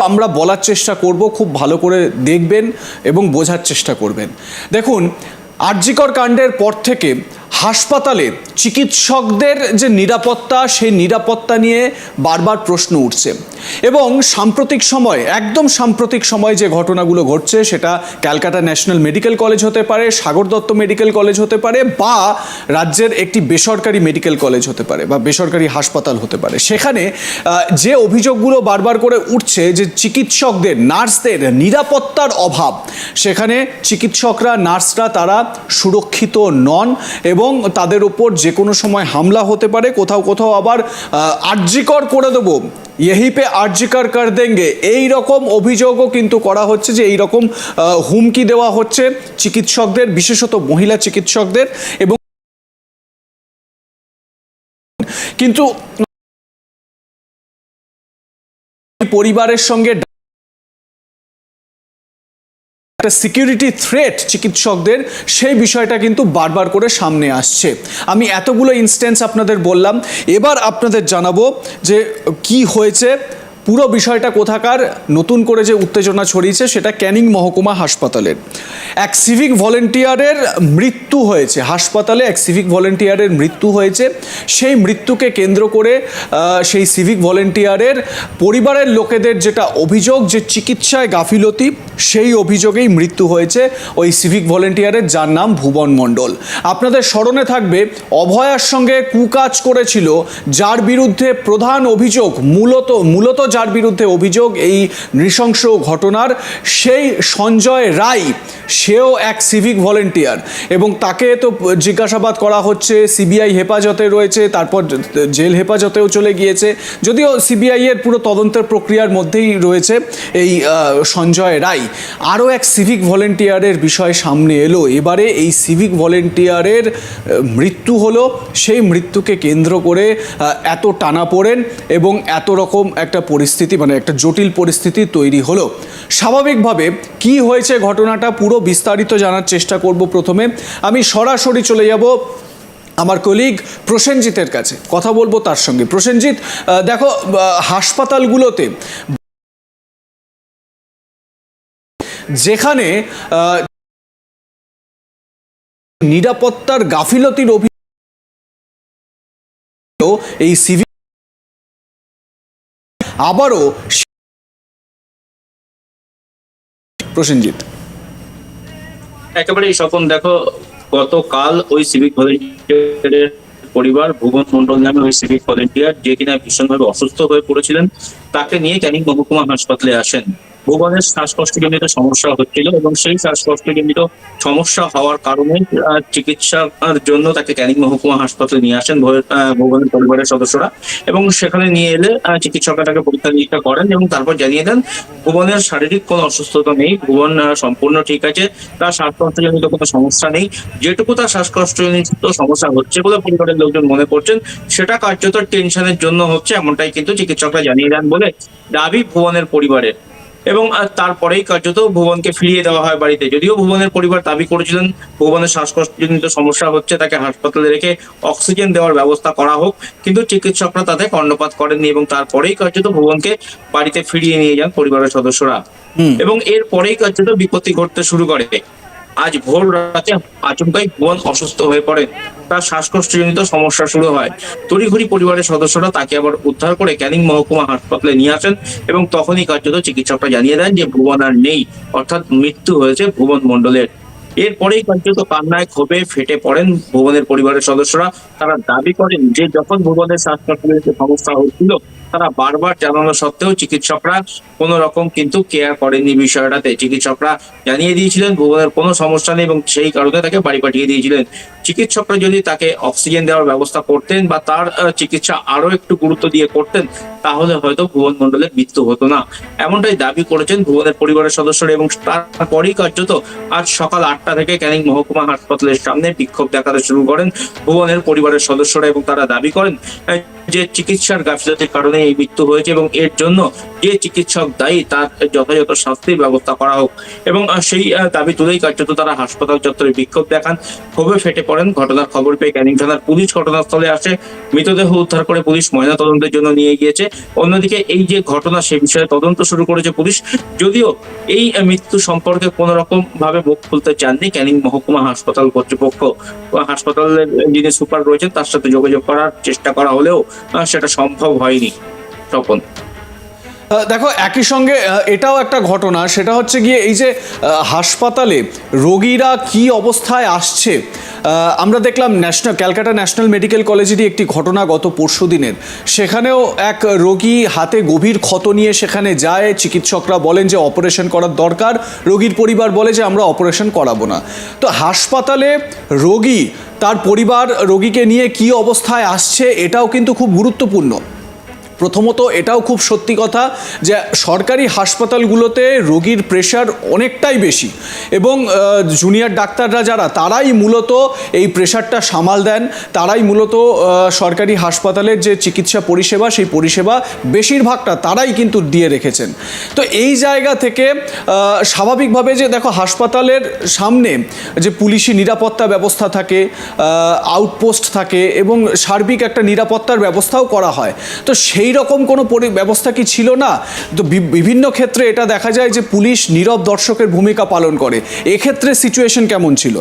আমরা বলার চেষ্টা করব, খুব ভালো করে দেখবেন এবং বোঝার চেষ্টা করবেন। দেখুন, আরজিকর কাণ্ডের পর থেকে হাসপাতালে চিকিৎসকদের যে নিরাপত্তা, সেই নিরাপত্তা নিয়ে বারবার প্রশ্ন উঠছে। এবং সাম্প্রতিক সময়, একদম সাম্প্রতিক সময় যে ঘটনাগুলো ঘটছে, সেটা ক্যালকাটা ন্যাশনাল মেডিকেল কলেজ হতে পারে, সাগর দত্ত মেডিকেল কলেজ হতে পারে, বা রাজ্যের একটি বেসরকারি মেডিকেল কলেজ হতে পারে, বা বেসরকারি হাসপাতাল হতে পারে। সেখানে যে অভিযোগগুলো বারবার করে উঠছে যে চিকিৎসকদের, নার্সদের নিরাপত্তার অভাব, সেখানে চিকিৎসকরা, নার্সরা তারা সুরক্ষিত নন এবং এবং তাদের ওপর যে কোনো সময় হামলা হতে পারে, কোথাও কোথাও আবার আর্যিকর করে দেবো। ইহি পে আর্যিকর কর দেঙ্গে। এই রকম অভিযোগও কিন্তু করা হচ্ছে যে এই রকম হুমকি দেওয়া হচ্ছে চিকিৎসকদের, বিশেষত মহিলা চিকিৎসকদের এবং কিন্তু পরিবারের সঙ্গে একটা সিকিউরিটি থ্রেট চিকিৎসকদের, সেই বিষয়টা কিন্তু বারবার করে সামনে আসছে। আমি এতগুলো ইনস্ট্যান্স আপনাদের বললাম। এবার আপনাদের জানাব যে কি হয়েছে পুরো বিষয়টা কোথাকার? নতুন করে যে উত্তেজনা ছড়িয়েছে, সেটা ক্যানিং মহকুমা হাসপাতালের। এক সিভিক ভলেন্টিয়ারের মৃত্যু হয়েছে। হাসপাতালে এক সিভিক ভলেন্টিয়ারের মৃত্যু হয়েছে। সেই মৃত্যুকে কেন্দ্র করে সেই সিভিক ভলেন্টিয়ারের পরিবারের লোকেদের যেটা অভিযোগ, যে চিকিৎসায় গাফিলতি, সেই অভিযোগেই মৃত্যু হয়েছে ওই সিভিক ভলেন্টিয়ারের যার নাম ভুবন মণ্ডল। আপনাদের স্মরণে থাকবে, অভয়ার সঙ্গে কুকাজ করেছিল, যার বিরুদ্ধে প্রধান অভিযোগ, মূলত মূলত যার বিরুদ্ধে অভিযোগ, এই নৃশংস ঘটনার সেই সঞ্জয় রায়, সেও এক সিভিক ভলেন্টিয়ার এবং তাকে তো জিজ্ঞাসাবাদ করা হচ্ছে সিবিআই হেফাজতে রয়েছে, তারপর জেল হেফাজতেও চলে গিয়েছে। যদিও সিবিআই এর পুরো তদন্তের প্রক্রিয়ার মধ্যেই রয়েছে এই সঞ্জয় রায়। আরও এক সিভিক ভলেন্টিয়ারের বিষয় সামনে এলো। এবারে এই সিভিক ভলেন্টিয়ারের মৃত্যু হলো। সেই মৃত্যুকে কেন্দ্র করে এত টানাপোড়েন এবং এত রকম একটা পরিস্থিতি মানে একটা জটিল পরিস্থিতি তৈরি হলো। স্বাভাবিকভাবে কি হয়েছে ঘটনাটা পুরো বিস্তারিত জানার চেষ্টা করব প্রথমে। আমি সরাসরি চলে যাব আমার কলিগ প্রসেনজিতের কাছে। কথা বলব তার সঙ্গে। প্রসেনজিৎ দেখো হাসপাতালগুলোতে যেখানে নিরাপত্তার গাফিলতির অভিযোগ, এই সিভি আবারও প্রসেনজিৎ। একেবারেই স্বপন, দেখো, গতকাল ওই সিভিক ভলেন্টিয়ারের পরিবার, ভুবন মন্ডল নামে ওই সিভিক ভলেন্টিয়ার যে কিনা ভীষণভাবে অসুস্থ হয়ে পড়েছিলেন, তাকে নিয়ে ক্যানিং মহকুমা হাসপাতালে আসেন। ভুবনের শ্বাসকষ্টজনিত সমস্যা হচ্ছিল এবং সেই শ্বাসকষ্টজনিত সমস্যা হওয়ার কারণে চিকিৎসার জন্য তাকে ক্যানিং মহকুমা হাসপাতালে নিয়ে আসেন ভু- আহ, ভুবনের পরিবারের সদস্যরা এবং সেখানে নিয়ে এলে চিকিৎসকরা তাকে পরীক্ষা নিরীক্ষা করেন এবং তারপর জানিয়ে দেন ভুবনের শারীরিক কোনো অসুস্থতা নেই ভুবন সম্পূর্ণ ঠিক আছে তার শ্বাসকষ্টজনিত কোনো সমস্যা নেই যেটুকু তার শ্বাসকষ্টজনিত সমস্যা হচ্ছে বলে পরিবারের লোকজন মনে করছেন সেটা কার্যত টেনশনের জন্য হচ্ছে এমনটাই কিন্তু চিকিৎসকরা জানিয়ে দেন বলে দাবি ভুবনের পরিবারের। এবং তারপরেই কার্যত ভুবনকে ফিরিয়ে দেওয়া হয় বাড়িতে। যদিও ভুবনের পরিবার দাবি করেছিলেন ভুবনের শ্বাসকষ্টজনিত সমস্যা হচ্ছে তাকে হাসপাতালে রেখে অক্সিজেন দেওয়ার ব্যবস্থা করা হোক কিন্তু চিকিৎসকরা তাতে কর্ণপাত করেননি এবং তারপরেই কার্যত ভুবনকে বাড়িতে ফিরিয়ে নিয়ে যান পরিবারের সদস্যরা। এবং এরপরেই কার্যত বিপত্তি ঘটতে শুরু করে। আজ ভোর রাতে আচমকাই ভুবন অসুস্থ হয়ে পড়ে। তার শ্বাসকষ্টজনিত সমস্যা শুরু হয়। তড়িঘড়ি পরিবারের সদস্যরা তাকে আবার উদ্ধার করে ক্যানিং মহকুমা হাসপাতালে নিয়ে আসেন এবং তখনই কার্যত চিকিৎসকরা জানিয়ে দেন যে ভুবন আর নেই, অর্থাৎ মৃত্যু হয়েছে ভুবন মন্ডলের এরপরেই কার্যত কান্নায় ক্ষোভে ফেটে পড়েন ভুবনের পরিবারের সদস্যরা। তারা দাবি করেন যে যখন ভুবনের শ্বাসকষ্টজনিত সমস্যা হচ্ছিল, তারা বারবার জানানো সত্ত্বেও চিকিৎসকরা কোনো রকম কিন্তু কেয়ার করেননি বিষয়টাতে। চিকিৎসকরা জানিয়ে দিয়েছিলেন, ভুবনের কোনো সমস্যা নেই এবং সেই কারণে তাকে বাড়ি পাঠিয়ে দিয়েছিলেন। চিকিৎসকরা যদি তাকে অক্সিজেন দেওয়ার ব্যবস্থা করতেন বা তার চিকিৎসা আরও একটু গুরুত্ব দিয়ে করতেন, তাহলে হয়তো ভুবন মন্ডলের মৃত্যু হতো না। এমনটাই দাবি করেছেন ভুবনের পরিবারের সদস্যরা এবং তারপরেই কার্যত আজ সকাল আটটা থেকে ক্যানিং মহকুমা হাসপাতালের সামনে বিক্ষোভ দেখাতে শুরু করেন ভুবনের পরিবারের সদস্যরা এবং তারা দাবি করেন যে চিকিৎসার গাফিলতির কারণে এই মৃত্যু হয়েছে এবং এর জন্য যে চিকিৎসক দায়ী তার যথাযথ শাস্তির ব্যবস্থা করা হোক। এবং সেই দাবি তুলেই কার্যত তারা হাসপাতাল চত্বরে বিক্ষোভ দেখান। ক্ষোভে ফেটে পড়েন। ঘটনার খবর পেয়ে ক্যানিং থানার পুলিশ ঘটনাস্থলে আসে। মৃতদেহ উদ্ধার করে পুলিশ ময়নাতদন্তের জন্য নিয়ে গিয়েছে। অন্যদিকে এই যে ঘটনা, সে বিষয়ে তদন্ত শুরু করেছে পুলিশ। যদিও এই মৃত্যু সম্পর্কে কোন রকম ভাবে মুখ খুলতে চাননি ক্যানিং মহকুমা হাসপাতাল কর্তৃপক্ষ। হাসপাতালের যিনি সুপার রয়েছেন, তার সাথে যোগাযোগ করার চেষ্টা করা হলেও সেটা সম্ভব হয়নি তখন দেখো, একই সঙ্গে এটাও একটা ঘটনা, সেটা হচ্ছে গিয়ে এই যে হাসপাতালে রোগীরা কি অবস্থায় আসছে আমরা দেখলাম ন্যাশনাল, ক্যালকাটা ন্যাশনাল মেডিকেল কলেজেরই একটি ঘটনা গত পরশু দিনের। সেখানেও এক রোগী হাতে গভীর ক্ষত নিয়ে সেখানে যায়, চিকিৎসকরা বলেন যে অপারেশন করার দরকার, রোগীর পরিবার বলে যে আমরা অপারেশন করাবো না। তো হাসপাতালে রোগী তার পরিবার রোগীকে নিয়ে কি অবস্থায় আসছে এটাও কিন্তু খুব গুরুত্বপূর্ণ। প্রথমত এটাও খুব সত্যি কথা যে সরকারি হাসপাতালগুলোতে রোগীর প্রেশার অনেকটাই বেশি এবং জুনিয়র ডাক্তাররা যারা, তারাই মূলত এই প্রেশারটা সামাল দেন, তারাই মূলত সরকারি হাসপাতালের যে চিকিৎসা পরিষেবা, সেই পরিষেবা বেশিরভাগটা তারাই কিন্তু দিয়ে রেখেছেন। তো এই জায়গা থেকে স্বাভাবিকভাবে যে দেখো হাসপাতালের সামনে যে পুলিশি নিরাপত্তা ব্যবস্থা থাকে আউটপোস্ট থাকে এবং সার্বিক একটা নিরাপত্তার ব্যবস্থাও করা হয়, তো সেই রকম কোনো ব্যবস্থা কি ছিল না? তো বিভিন্ন ক্ষেত্রে এটা দেখা যায় যে পুলিশ নীরব দর্শকের ভূমিকা পালন করে। এক্ষেত্রে সিচুয়েশন কেমন ছিল?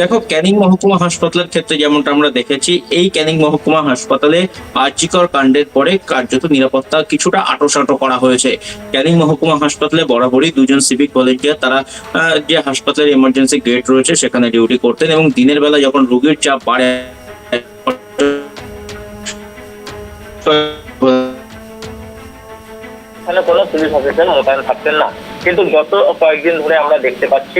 দেখো, ক্যানিং মহকুমা হাসপাতালের ক্ষেত্রে যেমনটা আমরা দেখেছি, এই ক্যানিং মহকুমা হাসপাতালে আর্জিকর কাণ্ডের পরে কার্যত নিরাপত্তা কিছুটা আটোসাটো করা হয়েছে। ক্যানিং মহকুমা হাসপাতালে বরাবরই দুজন সিভিক ভলেন্টিয়ার তারা যে হাসপাতালের এমার্জেন্সি গেট রয়েছে, সেখানে ডিউটি করতেন এবং দিনের বেলা যখন রোগীর চাপ বাড়ে এখানে কোনো পুলিশ অফিসার মোতায়েন থাকতেন না। কিন্তু গত কয়েকদিন ধরে আমরা দেখতে পাচ্ছি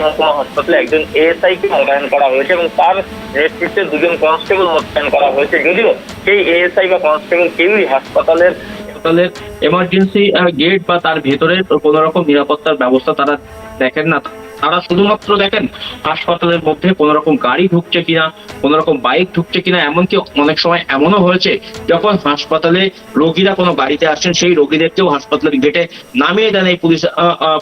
মহকুমা হাসপাতালে একজন এএসআই কে মোতায়েন করা হয়েছে এবং তার নেতৃত্বে দুজন কনস্টেবল মোতায়েন করা হয়েছে। যদিও সেই এএসআই বা কনস্টেবল কেউই হাসপাতালের হাসপাতালের এমার্জেন্সি গেট বা তার ভেতরে কোন রকম নিরাপত্তার ব্যবস্থা তারা দেখেন না। তারা শুধুমাত্র দেখেন হাসপাতালের মধ্যে কোন রকম গাড়ি ঢুকছে কিনা কোন রকম বাইক ঢুকছে কিনা এমনকি অনেক সময় এমনও হয়েছে যখন হাসপাতালে রোগীরা কোনো গাড়িতে আসছেন সেই রোগীদেরকেও হাসপাতালের গেটে নামিয়ে দেন এই পুলিশ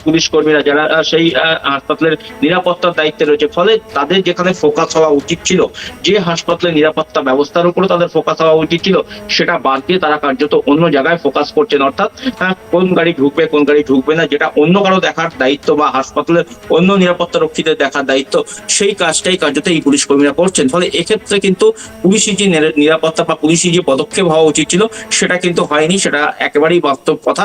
পুলিশ কর্মীরা যারা সেই হাসপাতালের নিরাপত্তার দায়িত্বে রয়েছে। ফলে তাদের যেখানে ফোকাস হওয়া উচিত ছিল যে হাসপাতালের নিরাপত্তা ব্যবস্থার উপরে তাদের ফোকাস হওয়া উচিত ছিল সেটা বাদ দিয়ে তারা কার্যত অন্য জায়গায় ফোকাস করছেন। অর্থাৎ আহ, কোন গাড়ি ঢুকবে কোন গাড়ি ঢুকবে না যেটা অন্য কারও দেখার দায়িত্ব বা হাসপাতালের অন্য নিরাপত্তা রক্ষীদের দেখার দায়িত্ব, সেই কাজটাই কার্যত এই পুলিশ কর্মীরা করছেন। ফলে এক্ষেত্রে কিন্তু পুলিশি যে নিরাপত্তা বা পুলিশি যে পদক্ষেপ হওয়া উচিত ছিল, সেটা কিন্তু হয়নি, সেটা একেবারেই বাস্তব কথা।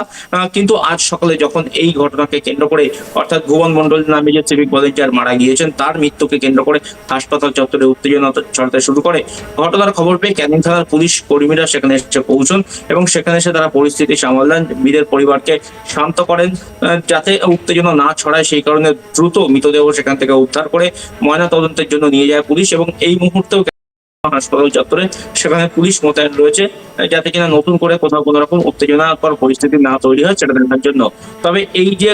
কিন্তু আজ সকালে যখন এই ঘটনাকে কেন্দ্র করে, অর্থাৎ ভুবন মন্ডল নামে যে সিভিক ভলেন্টিয়ার মারা গিয়েছেন, তার মৃত্যুকে কেন্দ্র করে হাসপাতাল চত্বরে উত্তেজনা ছড়াতে শুরু করে। ঘটনার খবর পেয়ে ক্যানিং থানার পুলিশ কর্মীরা সেখানে এসে পৌঁছন এবং সেখানে এসে তারা পরিস্থিতি সামাল দেন। মৃতের পরিবারকে শান্ত করেন যাতে উত্তেজনা না ছড়ায়, সেই কারণে দ্রুত মৃতদেহ সেখান থেকে উদ্ধার করে ময়না তদন্তের জন্য নিয়ে যায় পুলিশ এবং এই মুহূর্তেও হাসপাতাল চত্বরে সেখানে পুলিশ মোতায়েন রয়েছে যাতে কিনা নতুন করে কোথাও কোনো রকম উত্তেজনাকর পরিস্থিতি না তৈরি হয় সেটা দেখার জন্য। তবে এই যে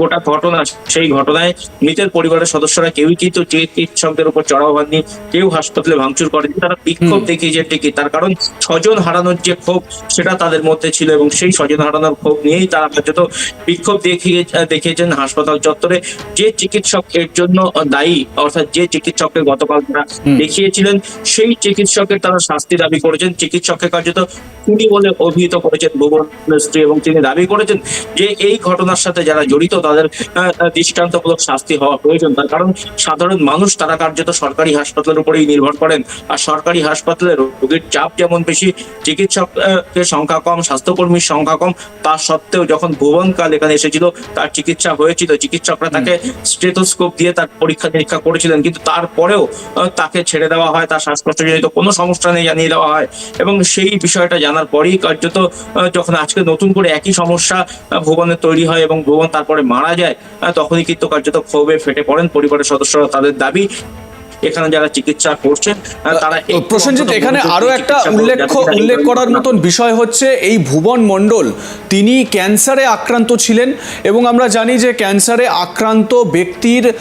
গোটা ঘটনা সেই ঘটনায় মৃতের পরিবারের সদস্যরা কেউই কিন্তু চিকিৎসকদের উপর চড়াও হননি কেউ হাসপাতালে ভাঙচুর করেনি। তারা বিক্ষোভ দেখিয়েছে ঠিকই তার কারণ স্বজন হারানোর যে ক্ষোভ সেটা তাদের মধ্যে ছিল এবং সেই স্বজন হারানোর ক্ষোভ নিয়েই তারা কার্যত বিক্ষোভ দেখিয়ে দেখিয়েছেন হাসপাতাল চত্বরে। যে চিকিৎসক এর জন্য দায়ী অর্থাৎ যে চিকিৎসককে গতকাল তারা দেখিয়েছিলেন সেই চিকিৎসকের তারা শাস্তি দাবি করেছেন। চিকিৎসককে কার্যত খুনি বলে অভিহিত করেছেন ভুবনের স্ত্রী এবং তিনি দাবি করেছেন যে এই ঘটনার সাথে যারা জড়িত তাদের দৃষ্টান্তমূলক শাস্তি হওয়া প্রয়োজন। তার কারণ সাধারণ মানুষ তারা কার্যত সরকারি হাসপাতালের উপরেই নির্ভর করেন। আর সরকারি হাসপাতালে রোগীর চাপ যেমন বেশি চিকিৎসকের সংখ্যা কম স্বাস্থ্যকর্মীর সংখ্যা কম তা সত্ত্বেও যখন ভুবনকাল এখানে এসেছিল তার চিকিৎসা হয়েছিল। চিকিৎসকরা তাকে স্টেথোস্কোপ দিয়ে তার পরীক্ষা নিরীক্ষা করেছিলেন। কিন্তু তারপরেও তাকে ছেড়ে দেওয়া হয় তার শ্বাসকষ্টজনিত কোনো সমস্যা নেই জানিয়ে দেওয়া হয়। এবং সেই বিষয়টা জানার পরেই কার্যত যখন আজকে নতুন করে একই সমস্যা ভুবনের ভুবনে তৈরি হয় এবং ভুবন তারপরে মারা যায় তখনই কিন্তু কার্যত ক্ষোভে ফেটে পড়েন পরিবারের সদস্যরা। তাদের দাবি এখানে যারা চিকিৎসা করছেন তারা প্রসেনজিৎ এখানে আরও একটা করুন, উল্লেখ উল্লেখ করার মতন বিষয় হচ্ছে এই ভুবন মণ্ডল। তিনি ক্যান্সারে আক্রান্ত ছিলেন এবং আমরা জানি যে ক্যান্সারে আক্রান্ত ব্যক্তির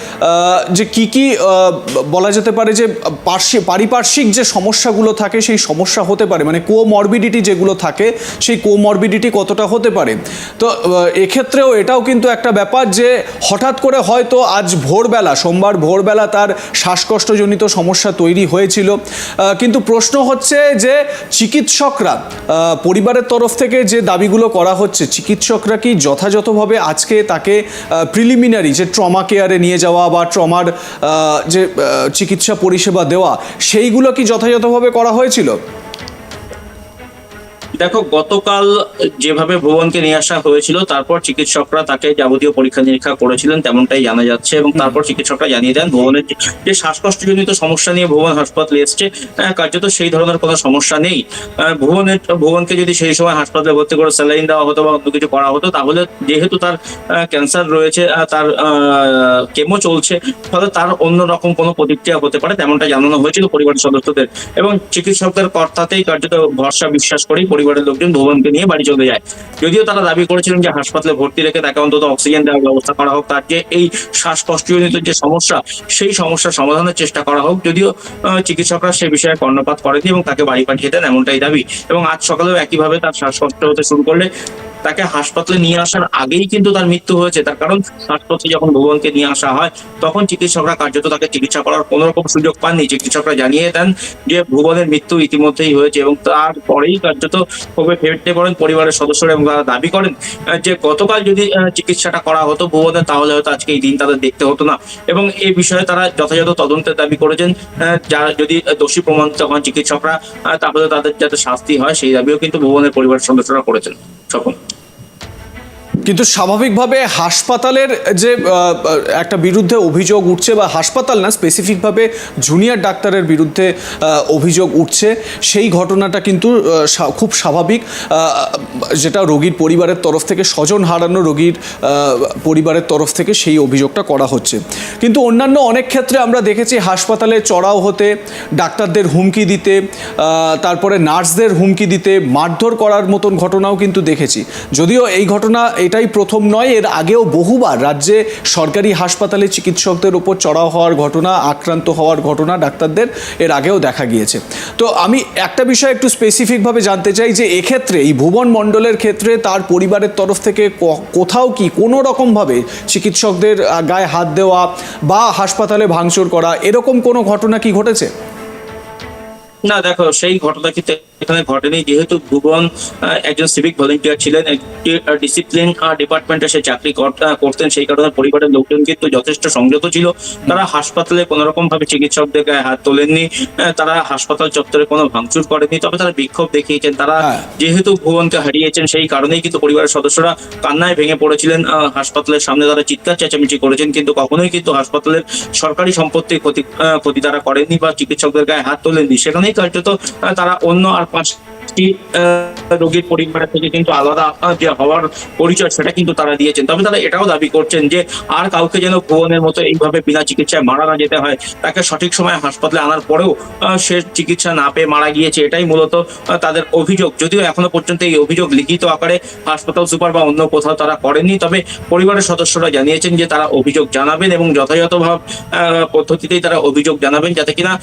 যে কি কি বলা যেতে পারে যে পার্শ্ব- পারিপার্শ্বিক যে সমস্যাগুলো থাকে সেই সমস্যা হতে পারে। মানে কোমরবিডিটি যেগুলো থাকে সেই কোমরবিডিটি কতটা হতে পারে। তো এক্ষেত্রেও এটাও কিন্তু একটা ব্যাপার যে হঠাৎ করে হয়তো আজ ভোরবেলা সোমবার ভোরবেলা তার শ্বাসকষ্টজনিত সমস্যা তৈরি হয়েছিল। কিন্তু প্রশ্ন হচ্ছে যে চিকিৎসকরা পরিবারের তরফ থেকে যে দাবিগুলো করা হচ্ছে, চিকিৎসকরা কি যথাযথভাবে আজকে তাকে প্রিলিমিনারি যে ট্রমা কেয়ারে নিয়ে যাওয়া বা ট্রমার যে চিকিৎসা পরিষেবা দেওয়া, সেইগুলো কি যথাযথভাবে করা হয়েছিল? দেখো গতকাল যেভাবে ভুবনকে নিয়ে আসা হয়েছিল তারপর চিকিৎসকরা তাকে যাবতীয় পরীক্ষা নিরীক্ষা করেছিলেন তেমনটাই জানা যাচ্ছে এবং তারপর চিকিৎসকরা জানিয়ে দেন ভুবনের যে- শ্বাসকষ্টজনিত সমস্যা নিয়ে ভুবন হাসপাতালে এসছে আহ, কার্যত সেই ধরনের কোনো সমস্যা নেই। ভুবনের ভুবনকে যদি সেই সময় হাসপাতালে ভর্তি করে স্যালাইন দেওয়া হতো বা অন্য কিছু করা হতো তাহলে যেহেতু তার ক্যান্সার রয়েছে তার কেমো চলছে ফলে তার অন্য রকম কোনো প্রতিক্রিয়া হতে পারে তেমনটা জানানো হয়েছিল পরিবারের সদস্যদের। এবং চিকিৎসকদের কর্তাতেই কার্যত ভরসা বিশ্বাস করেই পরিবারের লোকজন ভুবনকে নিয়ে বাড়ি চলে যায়। যদিও তারা দাবি করেছিলেন যে হাসপাতালে ভর্তি রেখে তাকে অন্তত অক্সিজেন দেওয়ার ব্যবস্থা করা হোক, তার যে এই শ্বাসকষ্টজনিত যে সমস্যা, সেই সমস্যার সমাধানের চেষ্টা করা হোক। যদিও চিকিৎসকরা সে বিষয়ে কর্ণপাত করেনি এবং তাকে বাড়ি পাঠিয়ে দেন এমনটাই দাবি। এবং আজ সকালেও একইভাবে তার শ্বাসকষ্ট হতে শুরু করলে তাকে হাসপাতালে নিয়ে আসার আগেই কিন্তু তার মৃত্যু হয়েছে। তার কারণ হাসপাতালে যখন ভুবনকে নিয়ে আসা হয়, তখন চিকিৎসকরা কার্যত তাকে চিকিৎসা করার কোনো রকম সুযোগ পাননি। চিকিৎসকরা জানিয়ে দেন যে ভুবনের মৃত্যু ইতিমধ্যেই হয়েছে এবং তারপরেই কার্যত ক্ষোভে ফেরতে পড়েন পরিবারের সদস্যরা এবং তারা দাবি করেন যে গতকাল যদি চিকিৎসাটা করা হতো ভুবনের তাহলে হয়তো আজকে এই দিন তাদের দেখতে হতো না। এবং এই বিষয়ে তারা যথাযথ তদন্তের দাবি করেছেন যারা যদি দোষী প্রমাণিত হন চিকিৎসকরা তাহলে তাদের যাতে শাস্তি হয়, সেই দাবিও কিন্তু ভুবনের পরিবারের সদস্যরা করেছেন। সকল কিন্তু স্বাভাবিকভাবে হাসপাতালের যে একটা বিরুদ্ধে অভিযোগ উঠছে বা হাসপাতাল না স্পেসিফিকভাবে জুনিয়র ডাক্তারের বিরুদ্ধে অভিযোগ উঠছে, সেই ঘটনাটা কিন্তু খুব স্বাভাবিক যেটা রোগীর পরিবারের তরফ থেকে, স্বজন হারানো রোগীর পরিবারের তরফ থেকে সেই অভিযোগটা করা হচ্ছে। কিন্তু অন্যান্য অনেক ক্ষেত্রে আমরা দেখেছি হাসপাতালে চড়াও হতে, ডাক্তারদের হুমকি দিতে তারপরে নার্সদের হুমকি দিতে, মারধর করার মতন ঘটনাও কিন্তু দেখেছি। যদিও এই ঘটনা এটাই প্রথম নয়, এর আগেও বহুবার রাজ্যে সরকারি হাসপাতালে চিকিৎসকদের উপর চড়াও হওয়ার ঘটনা, আক্রান্ত হওয়ার ঘটনা ডাক্তারদের এর আগেও দেখা গিয়েছে। তো আমি একটা বিষয় একটু স্পেসিফিকভাবে জানতে চাই যে, এক্ষেত্রে এই ভুবন মণ্ডলের ক্ষেত্রে তার পরিবারের তরফ থেকে কোথাও কি কোনো রকমভাবে চিকিৎসকদের গায়ে হাত দেওয়া বা হাসপাতালে ভাঙচুর করা, এরকম কোনো ঘটনা কি ঘটেছে? না, দেখো, সেই ঘটনা কিন্তু এখানে ঘটেনি। যেহেতু ভুবন একজন সিভিক ভলেন্টিয়ার ছিলেন ডিসিপ্লিন ডিপার্টমেন্টে সে চাকরি করতেন সেই কারণে পরিবারের লোকজন কিন্তু যথেষ্ট সংযত ছিল। তারা হাসপাতালে কোনো রকম ভাবে চিকিৎসকদের গায়ে হাত তোলেননি। তারা হাসপাতাল চত্বরে কোনো ভাঙচুর করেনি তবে তারা বিক্ষোভ দেখিয়েছেন। তারা হ্যাঁ। যেহেতু ভুবনকে হারিয়েছেন সেই কারণেই কিন্তু পরিবারের সদস্যরা কান্নায় ভেঙে পড়েছিলেন। হাসপাতালের সামনে তারা চিৎকার চেঁচামেচি করেছেন কিন্তু কখনোই কিন্তু হাসপাতালের সরকারি সম্পত্তির ক্ষতি আহ, ক্ষতি তারা করেননি বা চিকিৎসকদের গায়ে হাত তোলেননি। সেখানেই কার্যত তারা অন্য আর পাঁচটি রোগীর পরিবারের থেকে কিন্তু আলাদা যে হওয়ার পরিচয় সেটা কিন্তু তারা দিয়েছেন। তবে তারা এটাও দাবি করছেন যে আর কাউকে যেন ভুবনের মতো এইভাবে বিনা চিকিৎসায় মারা না যেতে হয়, তাকে সঠিক সময় হাসপাতালে আনার পরেও সে চিকিৎসা না পেয়ে মারা গিয়েছে, এটাই মূলত তাদের অভিযোগ। যদিও এখনও পর্যন্ত এই অভিযোগ লিখিত আকারে হাসপাতাল সুপার বা অন্য কোথাও তারা করেননি, তবে পরিবারের সদস্যরা জানিয়েছেন যে তারা অভিযোগ জানাবেন এবং যথাযথভাব পদ্ধতিতেই তারা অভিযোগ জানাবেন যাতে কিনা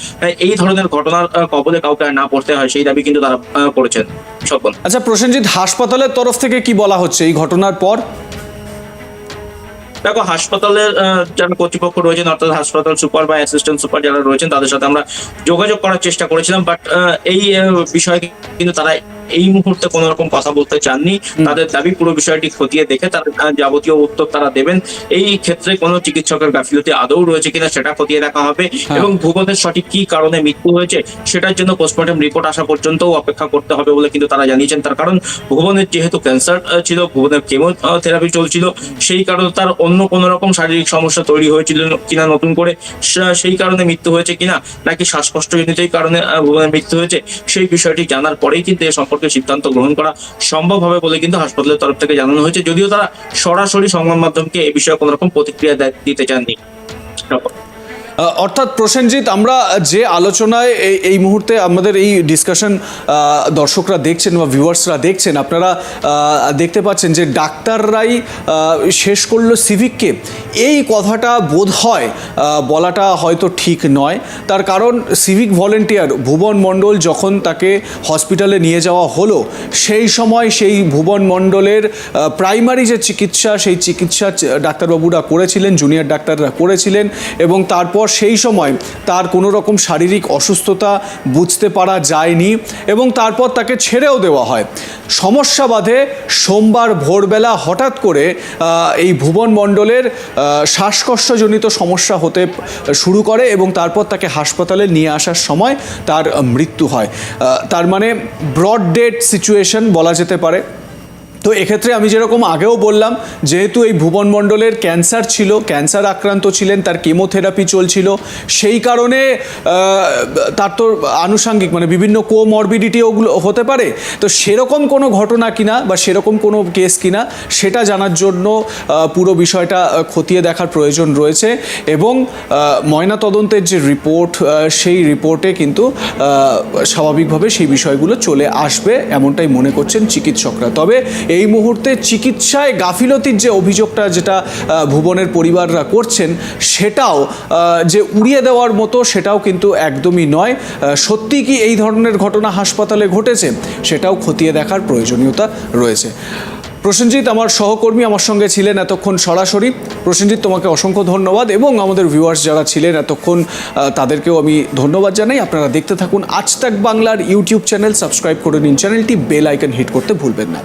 এই ধরনের ঘটনার কবলে কাউকে না পড়তে হয়, সেই দাবি কিন্তু তারা করেছেন সপন আচ্ছা প্রসেনজিৎ হাসপাতালের তরফ থেকে কি বলা হচ্ছে এই ঘটনার পর? দেখো হাসপাতালের যারা কর্তৃপক্ষ রয়েছেন অর্থাৎ হাসপাতাল সুপার বা অ্যাসিস্ট্যান্ট সুপার যারা রয়েছেন তাদের সাথে আমরা যোগাযোগ করার চেষ্টা করেছিলাম বাট এই বিষয়ে কিন্তু তারা এই মুহূর্তে কোনো রকম কথা বলতে চাননি। তাদের দাবি পুরো বিষয়টি খতিয়ে দেখে তার যাবতীয় উত্তর তারা দেবেন। এই ক্ষেত্রে কোনো চিকিৎসকের গাফিলতি আদৌ রয়েছে কিনা সেটা খতিয়ে দেখা হবে। এবং ভূগোলের সঠিক কি কারণে মৃত্যু হয়েছে সেটার জন্য পোস্টমর্টম রিপোর্ট আসা পর্যন্ত অপেক্ষা করতে হবে বলে কিন্তু তারা জানিয়েছেন। তার কারণ ভুবনের যেহেতু ক্যান্সার ছিল ভুবনের কেমো থেরাপি চলছিল সেই কারণে তার অন্য কোনো রকম শারীরিক সমস্যা তৈরি হয়েছিল কিনা নতুন করে সেই কারণে মৃত্যু হয়েছে কিনা নাকি শ্বাসকষ্টজনিতই কারণে ভুবনের মৃত্যু হয়েছে সেই বিষয়টি জানার পরেই কিন্তু এ সম্পর্কে সিদ্ধান্ত গ্রহণ করা সম্ভব হবে বলে কিন্তু হাসপাতালের তরফ থেকে জানানো হয়েছে। যদিও তারা সরাসরি সংবাদ মাধ্যমকে এ বিষয়ে কোনো রকম প্রতিক্রিয়া দিতে চাননি। অর্থাৎ প্রসেনজিৎ, আমরা যে আলোচনায় এই এই মুহূর্তে আমাদের এই ডিসকাশন দর্শকরা দেখছেন বা ভিউয়ার্সরা দেখছেন, আপনারা দেখতে পাচ্ছেন যে ডাক্তাররাই শেষ করল সিভিককে এই কথাটা বোধ হয় বলাটা হয়তো ঠিক নয়। তার কারণ সিভিক ভলেন্টিয়ার ভুবন মণ্ডল যখন তাকে হসপিটালে নিয়ে যাওয়া হলো, সেই সময় সেই ভুবন মণ্ডলের প্রাইমারি যে চিকিৎসা, সেই চিকিৎসা ডাক্তারবাবুরা করেছিলেন জুনিয়র ডাক্তাররা করেছিলেন এবং তারপর সেই সময় তার কোনো রকম শারীরিক অসুস্থতা বুঝতে পারা যায়নি এবং তারপর তাকে ছেড়েও দেওয়া হয়। সমস্যা বাধে সোমবার ভোরবেলা হঠাৎ করে এই ভুবন মণ্ডলের শ্বাসকষ্টজনিত সমস্যা হতে শুরু করে এবং তারপর তাকে হাসপাতালে নিয়ে আসার সময় তার মৃত্যু হয়। তার মানে ব্রড ডেড সিচুয়েশন বলা যেতে পারে। তো এক্ষেত্রে আমি যেরকম আগেও বললাম যেহেতু এই ভুবন মণ্ডলের ক্যান্সার ছিল ক্যান্সার আক্রান্ত ছিলেন তার কেমোথেরাপি চলছিল সেই কারণে তার তো আনুষাঙ্গিক মানে বিভিন্ন কোমরবিডিটি ওগুলো হতে পারে তো সেরকম কোনো ঘটনা কিনা বা সেরকম কোনো কেস কিনা সেটা জানার জন্য পুরো বিষয়টা খতিয়ে দেখার প্রয়োজন রয়েছে এবং আহ, ময়নাতদন্তের যে রিপোর্ট সেই রিপোর্টে কিন্তু স্বাভাবিকভাবে সেই বিষয়গুলো চলে আসবে এমনটাই মনে করছেন চিকিৎসকরা। তবে এই মুহূর্তে চিকিৎসায় গাফিলতির যে অভিযোগটা যেটা ভুবনের পরিবাররা করছেন, সেটাও যে উড়িয়ে দেওয়ার মতো সেটাও কিন্তু একদমই নয়। সত্যি কি এই ধরনের ঘটনা হাসপাতালে ঘটেছে? সেটাও খতিয়ে দেখার প্রয়োজনীয়তা রয়েছে। প্রসেনজিৎ, আমার সহকর্মী, আমার সঙ্গে ছিলেন এতক্ষণ সরাসরি। প্রসেনজিৎ, তোমাকে অসংখ্য ধন্যবাদ এবং আমাদের ভিউয়ার্স যারা ছিলেন এতক্ষণ তাদেরকেও আমি ধন্যবাদ জানাই। আপনারা দেখতে থাকুন আজ তাক বাংলার ইউটিউব চ্যানেল। সাবস্ক্রাইব করে নিন। চ্যানেলটি বেল আইকন হিট করতে ভুলবেন না।